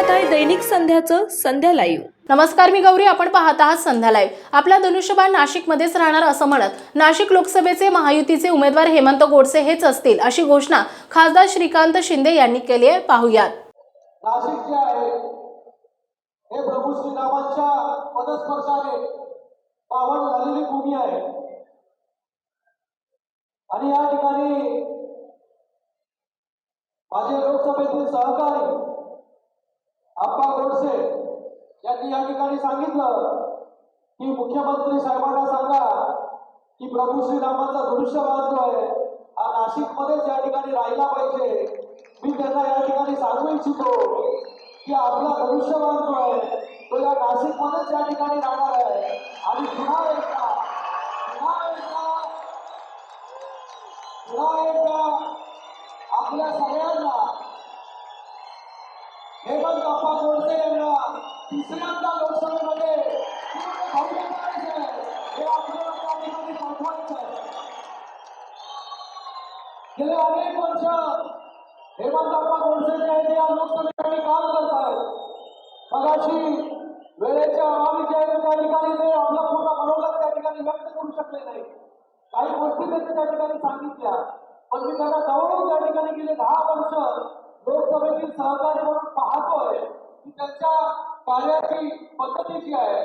पाहत आहे दैनिक संध्याचं संध्या लाईव्ह नमस्कार मी गौरी आपण पाहत आहात संध्या लाईव्ह आपला धनुष्यबाण नाशिकमध्येच राहणार असं म्हणत नाशिक लोकसभेचे महायुतीचे उमेदवार हेमंत गोडसे हेच असतील अशी घोषणा खासदार श्रीकांत शिंदे यांनी केली आहे. पाहुयात. नाशिक जे आहे. हे प्रभू श्रीरामांच्या पदस्पर्शाने पावन झालेली भूमी आहे. आणि या ठिकाणी माझे लोकसभेतील सहकारी आप्पा गोडसे यांनी या ठिकाणी सांगितलं की मुख्यमंत्री साहेबांना सांगा की प्रभू श्रीरामांचा धनुष्यबाण जो आहे. हा नाशिकमध्येच या ठिकाणी राहिला पाहिजे. मी त्यांना या ठिकाणी सांगू इच्छितो की आपला धनुष्यबाण जो आहे. तो या नाशिकमध्येच या ठिकाणी राहणार आहे. आणि पुन्हा एकदा पुन्हा एकदा पुन्हा एकदा आपल्या सगळ्यांना हेमंत बाप्पा गोडसे यांना तिसऱ्यांदा लोकसभेमध्ये पूर्ण बहुमत करायचं आहे. हे आपल्याला त्या ठिकाणी दाखवायचं आहे गेले अनेक वर्ष हेमंत गोडसे जे आहेत या लोकसभेसाठी काम करत आहेत मगाशी वेळेच्या अभावी जे त्या ठिकाणी ते पूर्ण मनोगत त्या ठिकाणी व्यक्त करू शकले नाही काही गोष्टी त्यांनी त्या ठिकाणी सांगितल्या पण मी त्यांना जवळून त्या ठिकाणी गेले दहा वर्ष लोकसभेतील सहकारी म्हणून पाहतोय की त्यांच्या कार्याची पद्धती जी आहे.